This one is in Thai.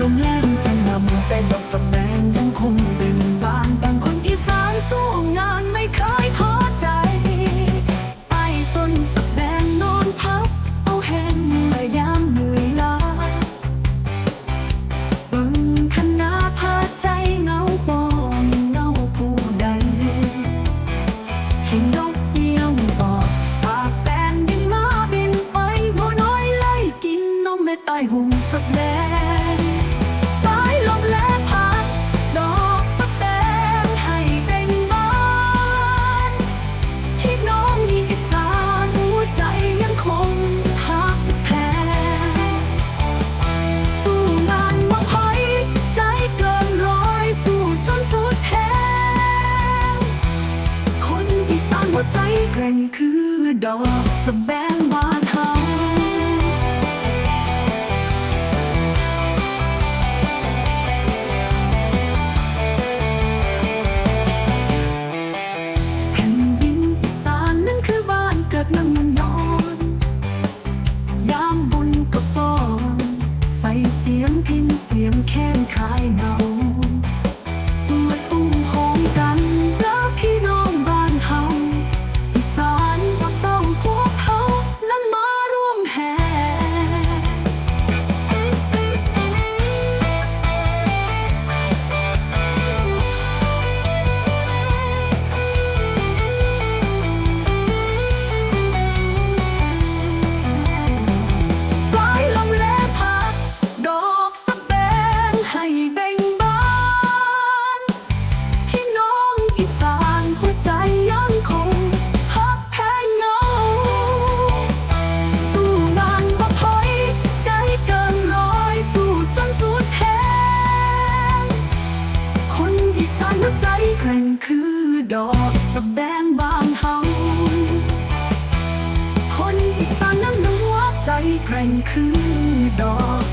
ลมแรงกันนำแต่ดอกสแดงยังคงเดึนบานบางคนที่สานสู้งาน go off the bandwagon. ดอกสะแบงบางเฮาคนอีสานน้นหนัวใจแกร่งคือดอก